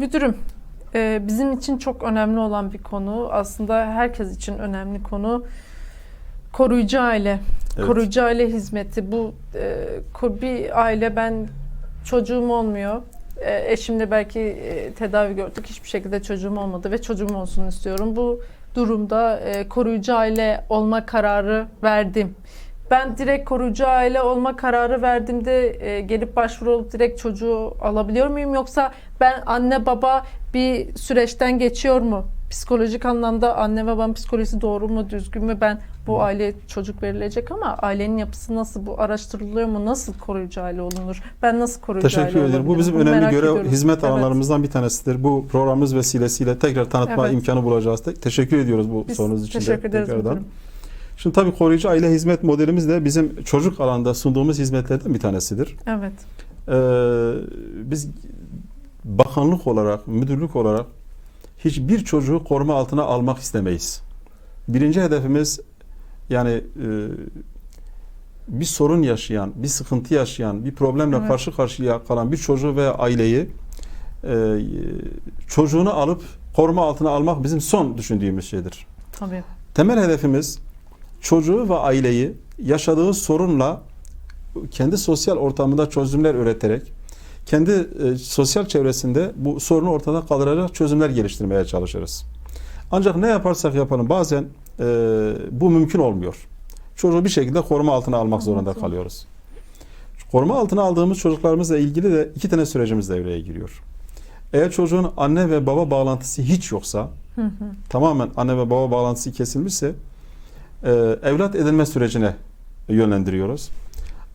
Müdürüm, e, bizim için çok önemli olan bir konu, aslında herkes için önemli konu. Koruyucu aile, Evet. koruyucu aile hizmeti. Bu e, bir aile ben çocuğum olmuyor. E, eşimle belki tedavi gördük, hiçbir şekilde çocuğum olmadı ve çocuğum olsun istiyorum. Bu durumda koruyucu aile olma kararı verdim. Ben direkt koruyucu aile olma kararı verdiğimde e, gelip başvuru olup direkt çocuğu alabiliyor muyum? Yoksa ben anne baba bir süreçten geçiyor mu? Psikolojik anlamda anne babam psikolojisi doğru mu, düzgün mü? Ben bu aile çocuk verilecek ama ailenin yapısı nasıl? Bu araştırılıyor mu? Nasıl koruyucu aile olunur? Ben nasıl koruyucu Teşekkür aile ederim. Bu bizim Bunu önemli görev, ediyorum. hizmet Evet. alanlarımızdan bir tanesidir. Bu programımız vesilesiyle tekrar tanıtma Evet. imkanı bulacağız. Te- Teşekkür ediyoruz bu Biz sorunuz için teşekkür ederiz tekrardan. müdürüm. Şimdi tabii koruyucu aile hizmet modelimiz de bizim çocuk alanda sunduğumuz hizmetlerden bir tanesidir. Evet. Ee, biz bakanlık olarak, müdürlük olarak hiçbir çocuğu koruma altına almak istemeyiz. Birinci hedefimiz yani e, bir sorun yaşayan, bir sıkıntı yaşayan, bir problemle Evet. karşı karşıya kalan bir çocuğu veya aileyi e, çocuğunu alıp koruma altına almak bizim son düşündüğümüz şeydir. Tabii. Temel hedefimiz çocuğu ve aileyi yaşadığı sorunla kendi sosyal ortamında çözümler üreterek kendi e, sosyal çevresinde bu sorunu ortadan kaldıracak çözümler geliştirmeye çalışırız. Ancak ne yaparsak yapalım bazen e, bu mümkün olmuyor. Çocuğu bir şekilde koruma altına almak zorunda kalıyoruz. Koruma altına aldığımız çocuklarımızla ilgili de iki tane sürecimiz devreye giriyor. Eğer çocuğun anne ve baba bağlantısı hiç yoksa, Hı hı. tamamen anne ve baba bağlantısı kesilmişse e, evlat edinme sürecine yönlendiriyoruz.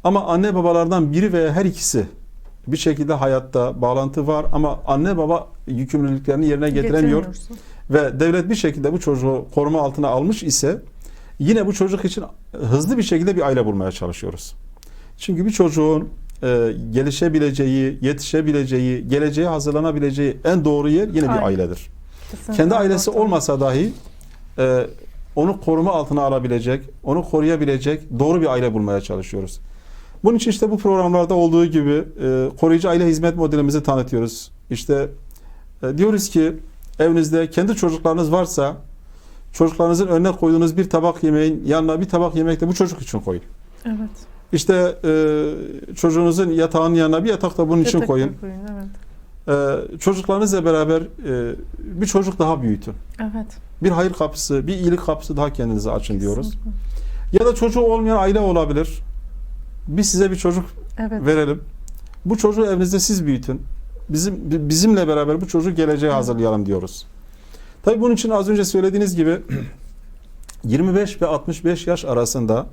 Ama anne babalardan biri veya her ikisi bir şekilde hayatta bağlantı var ama anne baba yükümlülüklerini yerine getiremiyor ve devlet bir şekilde bu çocuğu koruma altına almış ise yine bu çocuk için hızlı bir şekilde bir aile bulmaya çalışıyoruz. Çünkü bir çocuğun e, gelişebileceği, yetişebileceği, geleceğe hazırlanabileceği en doğru yer yine bir Aile. ailedir. Kesinlikle Kendi ailesi olmasa dahi e, onu koruma altına alabilecek, onu koruyabilecek doğru bir aile bulmaya çalışıyoruz. Bunun için işte bu programlarda olduğu gibi e, koruyucu aile hizmet modelimizi tanıtıyoruz. İşte e, diyoruz ki evinizde kendi çocuklarınız varsa çocuklarınızın önüne koyduğunuz bir tabak yemeğin yanına bir tabak yemek de bu çocuk için koyun. Evet. İşte e, çocuğunuzun yatağının yanına bir yatak da bunun için Yatak koyun. koyun, Evet. E, çocuklarınızla beraber e, bir çocuk daha büyütün. Evet. Bir hayır kapısı, bir iyilik kapısı daha kendinize açın diyoruz. Kesinlikle. Ya da çocuğu olmayan aile olabilir. Biz size bir çocuk Evet. verelim. Bu çocuğu evinizde siz büyütün. Bizim bi- bizimle beraber bu çocuğu geleceğe hazırlayalım diyoruz. Tabii bunun için az önce söylediğiniz gibi 25 ve 65 yaş arasında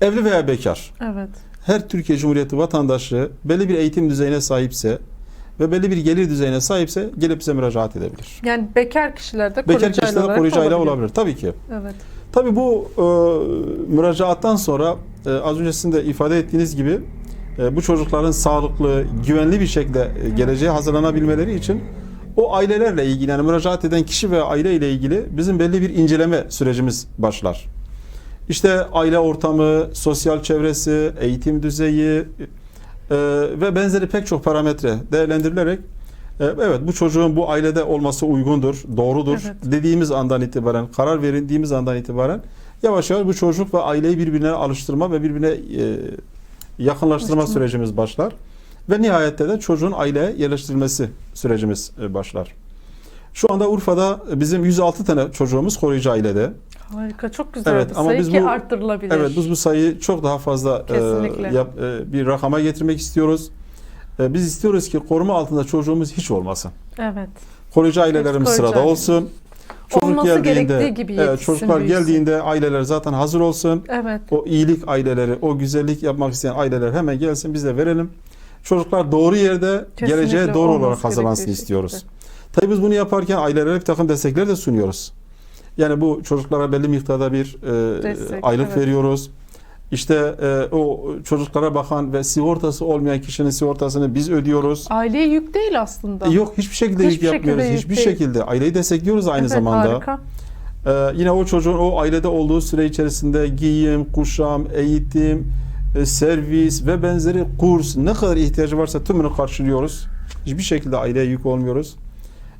evli veya bekar Evet. her Türkiye Cumhuriyeti vatandaşı belli bir eğitim düzeyine sahipse ve belli bir gelir düzeyine sahipse gelip bize müracaat edebilir. Yani bekar kişilerde Bekar koruyucu aile kişilerde olarak koruyucu aile olabilir. olabilir. Tabii ki. Evet. Tabii bu e, müracaattan sonra e, az önce sizin de ifade ettiğiniz gibi e, bu çocukların sağlıklı, güvenli bir şekilde e, geleceğe hazırlanabilmeleri için o ailelerle ilgili yani müracaat eden kişi ve aile ile ilgili bizim belli bir inceleme sürecimiz başlar. İşte aile ortamı, sosyal çevresi, eğitim düzeyi e, ve benzeri pek çok parametre değerlendirilerek e, evet bu çocuğun bu ailede olması uygundur, doğrudur Evet. dediğimiz andan itibaren, karar verildiğimiz andan itibaren yavaş yavaş bu çocuk ve aileyi birbirine alıştırma ve birbirine e, yakınlaştırma Alıştırma. sürecimiz başlar. Ve nihayette de çocuğun aileye yerleştirilmesi sürecimiz e, başlar. Şu anda Urfa'da bizim 106 tane çocuğumuz koruyucu ailede. Harika. Çok güzel Evet, bir ama sayı biz ki bu- arttırılabilir. Evet biz bu sayıyı çok daha fazla e, Kesinlikle. yap- e, bir rakama getirmek istiyoruz. E, biz istiyoruz ki koruma altında çocuğumuz hiç olmasın. Evet. Koruyucu ailelerimiz koruyucu sırada aile. olsun. Çocuk Olması geldiğinde, gibi evet, çocuklar büyüsün. geldiğinde aileler zaten hazır olsun. Evet. O iyilik aileleri, o güzellik yapmak isteyen aileler hemen gelsin biz de verelim. Çocuklar doğru yerde, Kesinlikle geleceğe doğru olarak hazırlansın istiyoruz. şekilde. Tabii biz bunu yaparken ailelere bir takım destekler de sunuyoruz. Yani bu çocuklara belli miktarda bir e, Destek, aylık evet. veriyoruz. İşte e, o çocuklara bakan ve sigortası olmayan kişinin sigortasını biz ödüyoruz. Aileye yük değil aslında. E, Yok hiçbir şekilde Hiçbir yük yapmıyoruz. şekilde yük hiçbir değil. şekilde. Aileyi destekliyoruz aynı Evet, zamanda. Harika. Ee, yine o çocuğun o ailede olduğu süre içerisinde giyim, kuşam, eğitim, e, servis ve benzeri kurs ne kadar ihtiyacı varsa tümünü karşılıyoruz. Hiçbir şekilde aileye yük olmuyoruz.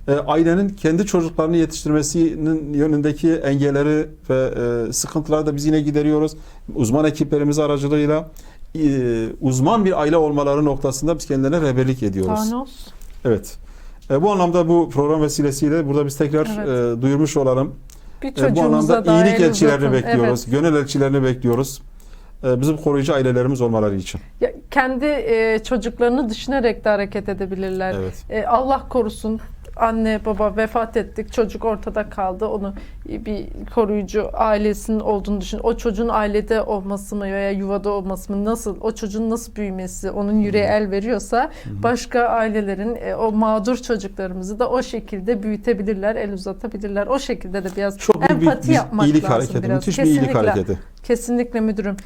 E, ailenin kendi çocuklarını yetiştirmesinin yönündeki engelleri ve e, sıkıntıları da biz yine gideriyoruz. Uzman ekiplerimiz aracılığıyla e, uzman bir aile olmaları noktasında biz kendilerine rehberlik ediyoruz. Olsun? Evet. E, bu anlamda bu program vesilesiyle burada biz tekrar Evet. e, duyurmuş olalım. Bir E, bu anlamda da iyilik el elçilerini uzatın. bekliyoruz. Evet. Gönül elçilerini bekliyoruz. Bizim koruyucu ailelerimiz olmaları için. Ya, kendi e, çocuklarını düşünerek de hareket edebilirler. Evet. E, Allah korusun anne baba vefat ettik çocuk ortada kaldı onu bir koruyucu ailesinin olduğunu düşün. O çocuğun ailede olması mı veya yuvada olması mı nasıl o çocuğun nasıl büyümesi onun yüreği el veriyorsa başka ailelerin e, o mağdur çocuklarımızı da o şekilde büyütebilirler el uzatabilirler. O şekilde de biraz Çok büyük bir, empati bir yapmak iyilik lazım hareketi. biraz. Müthiş bir iyilik Kesinlikle. hareketi. Kesinlikle müdürüm.